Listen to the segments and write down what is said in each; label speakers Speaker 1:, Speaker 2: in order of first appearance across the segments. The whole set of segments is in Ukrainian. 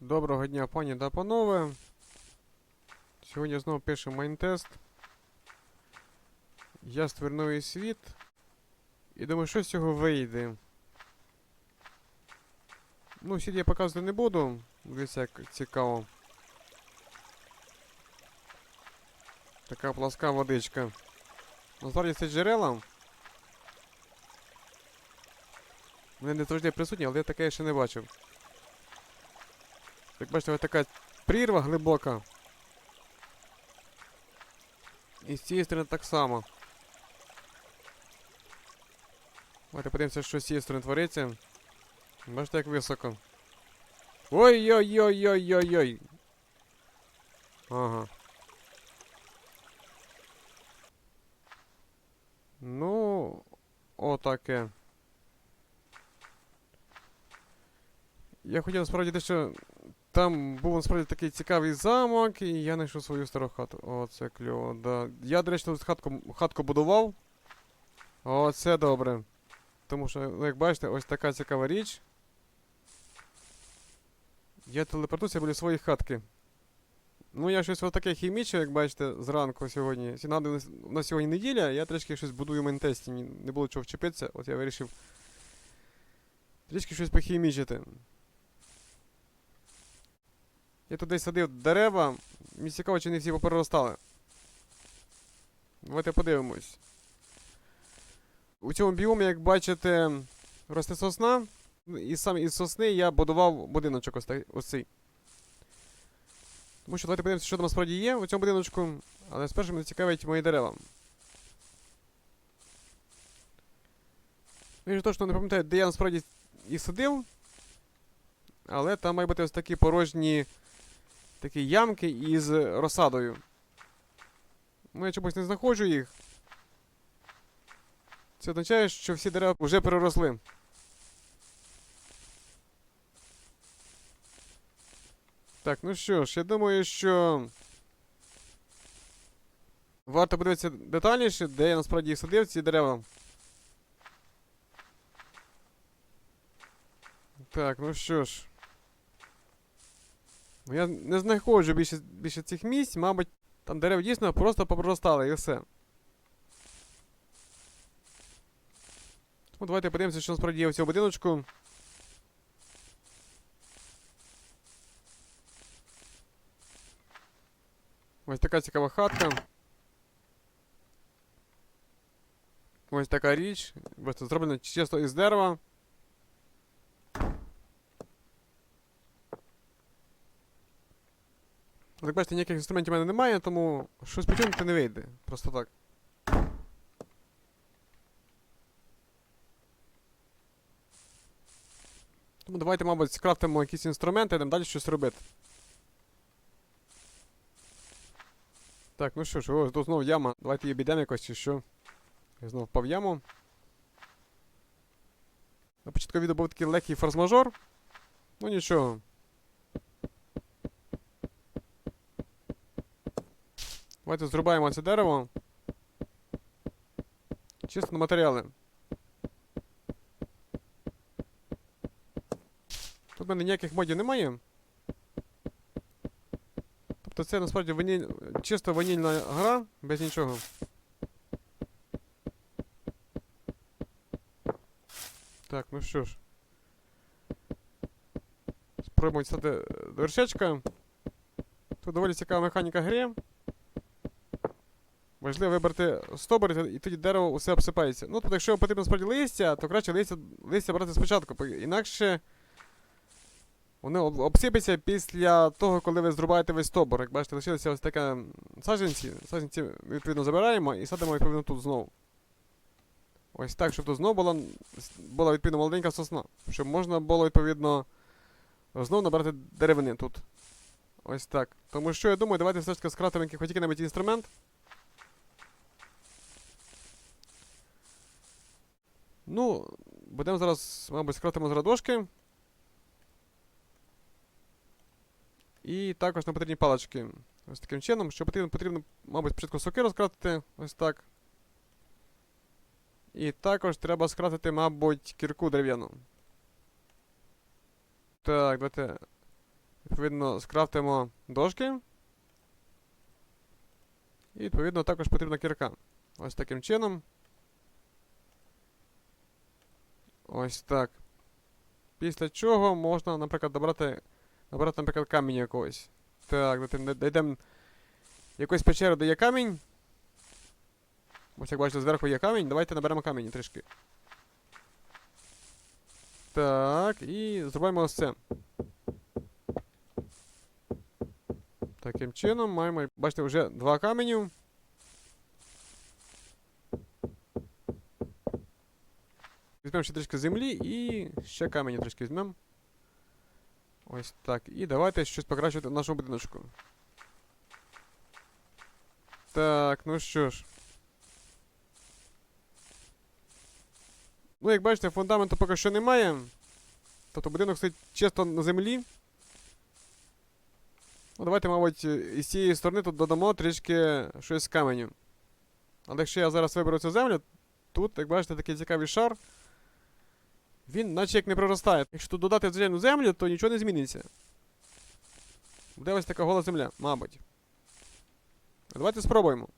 Speaker 1: Доброго дня, пані та панове. Сьогодні знову пишемо майнтест. Я новий світ. І думаю, що з цього вийде. Ну, світ я показувати не буду. Дивіться, як цікаво. Така пласка водичка. Насправді це джерела. Вони не завжди присутні, але я таке ще не бачив. Як бачите, ось така прірва глибока. І з цієї сторони так само. Давайте подивимося, що з цієї сторони твориться. Бачите, як високо. Ой-ой-ой-ой-ой-ой. Ага. Ну, отаке. Я хотів насправді дещо там був насправді такий цікавий замок, і я знайшов свою стару хату. О, це кльово, да. Я, до речі, тут хатку, хатку будував. О, це добре. Тому що, ну, як бачите, ось така цікава річ. Я телепортуюся біля своєї хатки. Ну, я щось отаке хімічу, як бачите, зранку сьогодні. Сінади, у нас сьогодні неділя, я трішки щось будую в ментесті, не було чого вчепитися, от я вирішив трішки щось похімічити. Я десь садив дерева. Мені цікаво, чи не всі попереростали. Давайте подивимось. У цьому біомі, як бачите, росте сосна. І саме із сосни я будував будиночок ось, ось. Тому що давайте подивимося, що там насправді є у цьому будиночку. Але спершу мене цікавить мої дерева. Я ж точно не пам'ятаю, де я насправді їх садив. Але там мають бути ось такі порожні такі ямки із розсадою. Ну, я чомусь не знаходжу їх. Це означає, що всі дерева вже переросли. Так, ну що ж, я думаю, що. Варто подивитися детальніше, де я насправді їх садив, ці дерева. Так, ну що ж. Я не знаходжу більше, більше цих місць, мабуть, там дерев дійсно просто попроростали і все. Ну, давайте подивимося, що насправді є в цьому будиночку. Ось така цікава хатка. Ось така річ. Просто зроблена чисто із дерева. Як бачите, ніяких інструментів в мене немає, тому щось потягнути не вийде. Просто так. Тому давайте, мабуть, скрафтимо якісь інструменти йдемо далі щось робити. Так, ну що ж, ось тут знову яма. Давайте її обійдемо якось чи що. Я знову впав в яму. На початку відео був такий легкий форс-мажор. Ну нічого. Давайте зрубаємо це дерево. Чисто на матеріали. Тут в мене ніяких модів немає. Тобто це насправді ваніль... чисто ванільна гра, без нічого. Так, ну що ж. Спробуємо дістати вершечка. Тут доволі цікава механіка гри. Важливо вибрати стобор, і тоді дерево усе обсипається. Ну, тобто, якщо потрібно справді листя, то краще листя, листя брати спочатку, інакше воно об- обсипеться після того, коли ви зрубаєте весь стобор. Як бачите, лишилися ось таке саджанці. Саджанці, відповідно, забираємо і садимо відповідно тут знову. Ось так, щоб тут знову була, була відповідно молоденька сосна. Щоб можна було, відповідно, знову набрати деревини тут. Ось так. Тому що я думаю, давайте все ж таки скратимо який- хоч який-небудь інструмент. Ну, будемо зараз, мабуть, скратимо зараз дошки. І також нам потрібні палички. Ось таким чином, що потрібно, потрібно, мабуть, спочатку сокиру скратити. Ось так. І також треба скратити, мабуть, кірку дерев'яну. Так, давайте Відповідно, скрафтимо дошки. І відповідно також потрібна кірка. Ось таким чином. Ось так. Після чого можна, наприклад, добрати, набрати, наприклад, камінь якогось. Так, дійдемо якусь печеру, де є камінь. Ось як бачите, зверху є камінь. Давайте наберемо камінь трішки. Так, і зробимо ось це. Таким чином маємо, бачите, вже два каменю. Візьмемо ще трішки землі і ще камені трішки візьмемо. Ось так. І давайте щось покращувати в нашому будиночку. Так, ну що ж. Ну, як бачите, фундаменту поки що немає. Тобто будинок стоїть чисто на землі. Ну, давайте, мабуть, із цієї сторони тут додамо трішки щось з каменю. Але якщо я зараз виберу цю землю, тут, як бачите, такий цікавий шар. Він наче як не проростає. Якщо тут додати звичайну землю, то нічого не зміниться. Буде ось така гола земля, мабуть. Давайте спробуємо.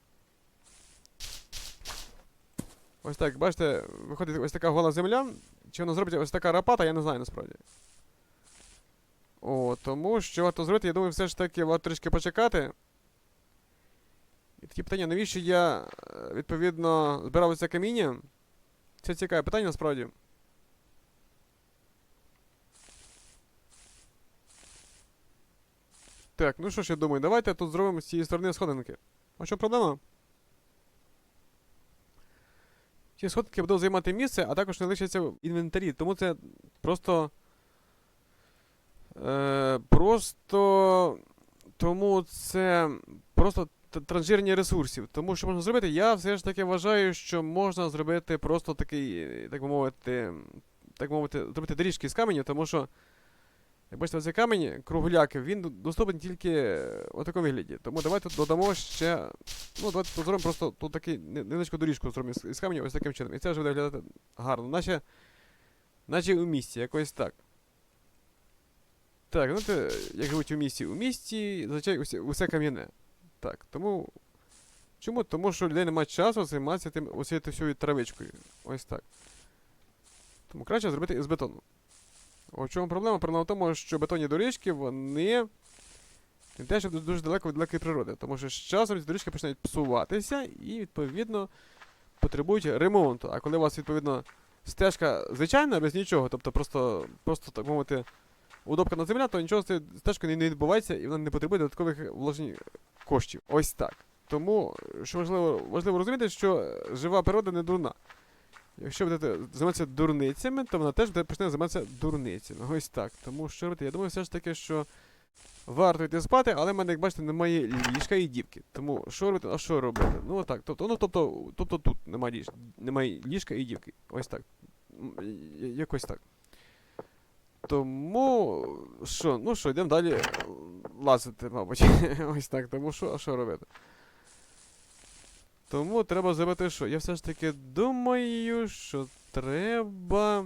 Speaker 1: Ось так, бачите, виходить ось така гола земля. Чи воно зробить ось така рапата, я не знаю насправді. О, тому що варто зробити, я думаю, все ж таки варто трішки почекати. І такі питання, навіщо я, е, відповідно, збирав це каміння? Це цікаве питання насправді. Так, ну що ж я думаю, давайте тут зробимо з цієї сторони сходинки. А що проблема? Ці сходинки будуть займати місце, а також не лишаться в інвентарі, тому це просто. Е, Просто. Тому це просто транжирення ресурсів. Тому що можна зробити, я все ж таки вважаю, що можна зробити просто такий, так би мовити, так мовити, зробити доріжки з каменю, тому що. Як бачите, цей камінь, кругляк, він д- доступен тільки е, у такому вигляді. Тому давайте додамо ще. Ну, давайте тут зробимо просто тут такий невеличку доріжку зробимо з, з каменю ось таким чином. І це вже буде виглядати гарно. Наче. Наче у місті, якось так. Так, знаєте, як живуть у місті? У місті зазвичай усе, усе кам'яне. Так, тому. Чому? Тому що людей немає часу займатися тим ось всією травичкою. Ось так. Тому краще зробити із бетону. У чому проблема? Проблема в тому, що бетонні доріжки, вони не те, що дуже далеко від далекої природи. Тому що з часом ці доріжки починають псуватися і, відповідно, потребують ремонту. А коли у вас, відповідно, стежка звичайна, без нічого, тобто просто, просто так мовити, удобка на земля, то нічого з цією стежкою не відбувається і вона не потребує додаткових вложень коштів. Ось так. Тому, що важливо, важливо розуміти, що жива природа не дурна. Якщо будете займатися дурницями, то вона теж буде почне займатися дурницями. Ось так. Тому що робити? Я думаю, все ж таки, що варто йти спати, але в мене, як бачите, немає ліжка і дівки. Тому що робити? А що робити? Ну отак. Тобто, ну, тобто, тобто тут немає ліжка, немає ліжка і дівки. Ось так. Якось так. Тому що, ну що, йдемо далі лазити, мабуть. Ось так. Тому що, а що робити? Тому треба зробити що? Я все ж таки думаю, що треба.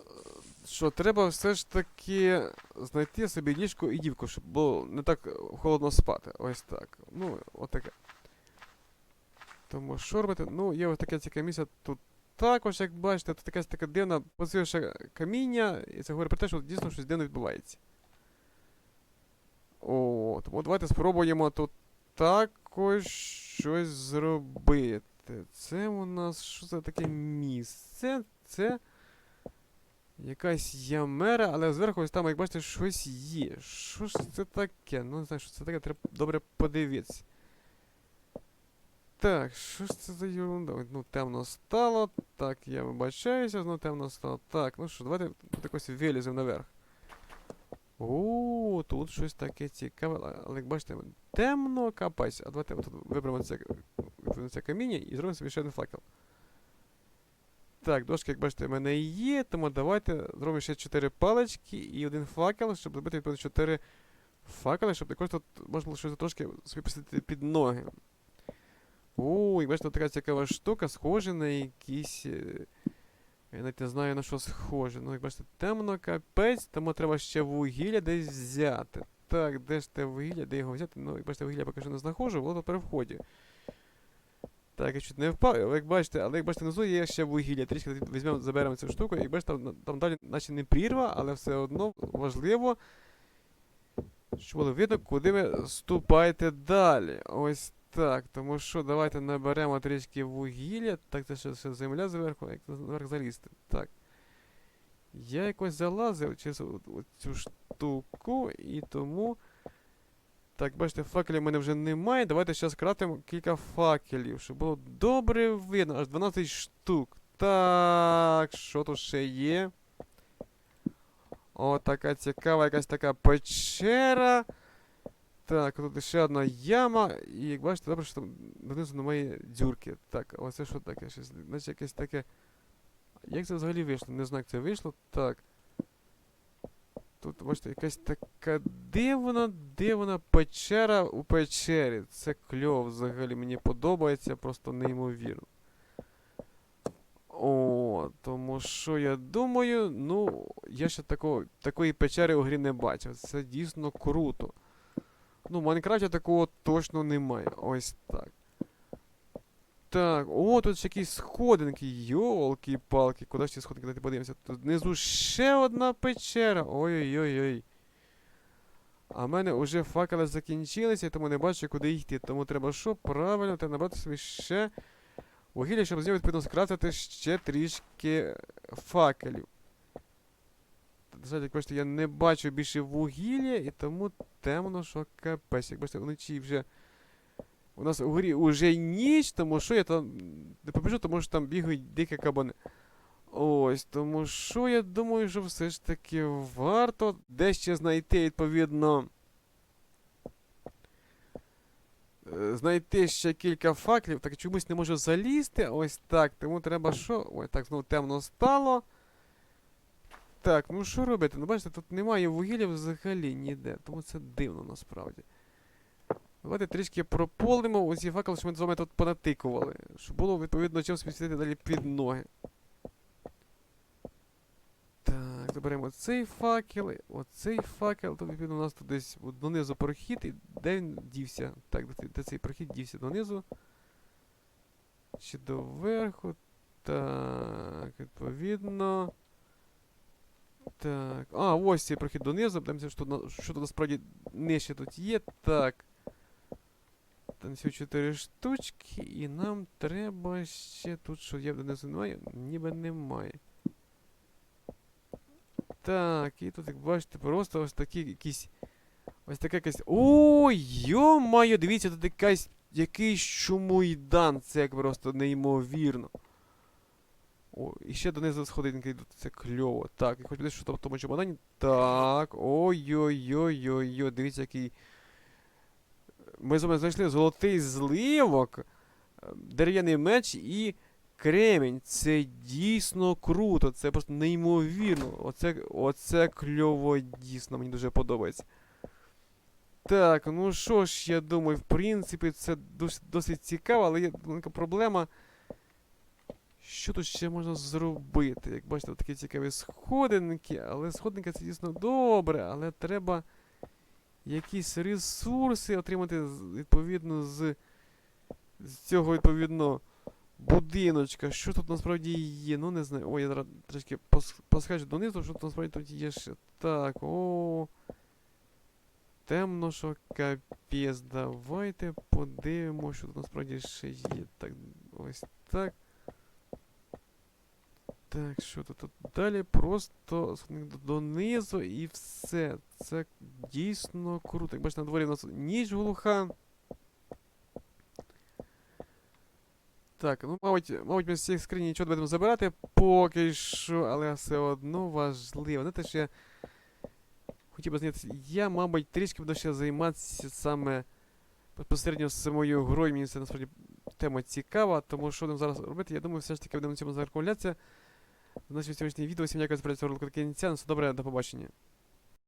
Speaker 1: е, Що треба все ж таки знайти собі ліжко і дівку, щоб було не так холодно спати. Ось так. Ну, отаке. Тому що робити? Ну, є ось таке цікаве місце тут також, як бачите, тут якась така дивна посивша каміння, і це говорить про те, що дійсно щось дивно відбувається. О, тому давайте спробуємо тут також щось зробити. Це у нас що це таке місце? Це якась ямера, але зверху ось там, як бачите, щось є. Що ж це таке? Ну, не знаю, що це таке, треба добре подивитися. Так, що ж це за ерунда? Ну, темно стало. Так, я вибачаюся, ну темно стало. Так, ну що, давайте якось виліземо наверх. О, тут щось таке цікаве, але- як бачите, темно капець. А давайте тут виберемо це, це каміння і зробимо собі ще один факел. Так, дошки, як бачите, в мене є, тому давайте зробимо ще 4 палички і один факел, щоб зробити відповідно 4 факели, щоб також тут можна було щось трошки собі посадити під ноги. О, і бачите, така цікава штука, схожа на якісь. Я навіть не знаю на що схоже. Ну, як бачите, темно капець, тому треба ще вугілля десь взяти. Так, де ж те вугілля, де його взяти? Ну, як бачите, вугілля поки що не знаходжу, воно при вході. Так, я чуть не впав, як бачите, але як бачите, внизу є ще вугілля. Трішки візьмемо, заберемо цю штуку, і бачите, там, там далі наче не прірва, але все одно важливо, щоб було видно, куди ви ступаєте далі. Ось так, тому що давайте наберемо трішки вугілля. Так, це ще, земля зверху, як наверх залізти. Так. Я якось залазив через цю штуку, і тому. Так, бачите, факелів в мене вже немає. Давайте зараз кратимо кілька факелів, щоб було добре видно. Аж 12 штук. Так, що тут ще є? О, така цікава якась така печера. Так, тут ще одна яма. І як бачите, добре, що там донизу немає дзюрки. Так, оце що таке? Щось, наче якесь таке. Як це взагалі вийшло? Не знаю, як це вийшло. Так. Тут, бачите, якась така дивна, дивна печера у печері. Це кльово взагалі мені подобається, просто неймовірно. О, тому що я думаю, ну, я ще такого, такої печери у грі не бачив. Це дійсно круто. Ну, в Майнкрафті такого точно немає. Ось так. Так, о, тут ще якісь сходинки. Йолки-палки. Куди ж ці сходинки? Давайте подивимося. Тут внизу ще одна печера. Ой-ой-ой. А в мене вже факели закінчилися, тому не бачу, куди йти. Тому треба що? Правильно, треба набрати собі ще вугілля, щоб з нього відповідно скрафтити ще трішки факелів. Знаєте, як бачите, я не бачу більше вугілля, і тому темно, що капець. Як бачите, вночі вже. У нас у горі вже ніч, тому що я там не побіжу, тому що там бігають дикі кабани. Ось, тому що я думаю, що все ж таки варто дещо знайти, відповідно. е, Знайти ще кілька факлів, так чомусь не можу залізти. Ось так. Тому треба що? Ой, так, знову темно стало. Так, ну що робити? Ну бачите, тут немає вугілля взагалі ніде, тому це дивно насправді. Давайте трішки прополимо усі факели, що ми з вами тут понатикували. Щоб було відповідно чим світити далі під ноги. Так, заберемо цей факел, оцей факел. Тут відповідно у нас тут десь донизу прохід, і де він дівся? Так, де цей прохід дівся донизу. Чи доверху. Так, відповідно. Так. А, ось цей прохід донизу. Подивимося, що, тут що тут насправді нижче тут є. Так. Там всього 4 штучки, і нам треба ще тут, що є донизу немає, ніби немає. Так, і тут, як бачите, просто ось такі якісь. Ось така якась. Ой, йо-моє, дивіться, тут якась якийсь чумуйдан. Це як просто неймовірно. О, і ще донизу сходинки йдуть, це кльово. Так, і хоч буде, що там в тому чемодані. Так, ой-ой-ой-ой-ой, дивіться, який. Ми з вами знайшли золотий зливок, дерев'яний меч і кремінь. Це дійсно круто, це просто неймовірно. Оце, оце кльово дійсно, мені дуже подобається. Так, ну що ж, я думаю, в принципі, це досить, досить цікаво, але є маленька проблема. Що тут ще можна зробити? Як бачите, такі цікаві сходинки, але сходинки це дійсно добре, але треба якісь ресурси отримати відповідно з, з цього відповідно будиночка. Що тут насправді є? Ну не знаю. Ой, я трішки пос- посхожу донизу, що тут насправді тут є ще. Так, о. Темно, що капець. Давайте подивимося, що тут насправді ще є. Так, ось так. Так, що тут, далі просто донизу і все. Це дійсно круто. Як бачите, на дворі у нас ніч глуха. Так, ну, мабуть, мабуть, ми з цих скринь нічого будемо забирати поки що, але все одно важливо. Знаєте, що я хотів би зняти. Я, мабуть, трішки буду ще займатися саме безпосередньо самою грою. Мені це насправді тема цікава, тому що будемо зараз робити, я думаю, все ж таки будемо цьому закруглятися. Значить, сьогоднішнє відео. Всім дякую за перегляд до кінця. Ну, все добре, до побачення.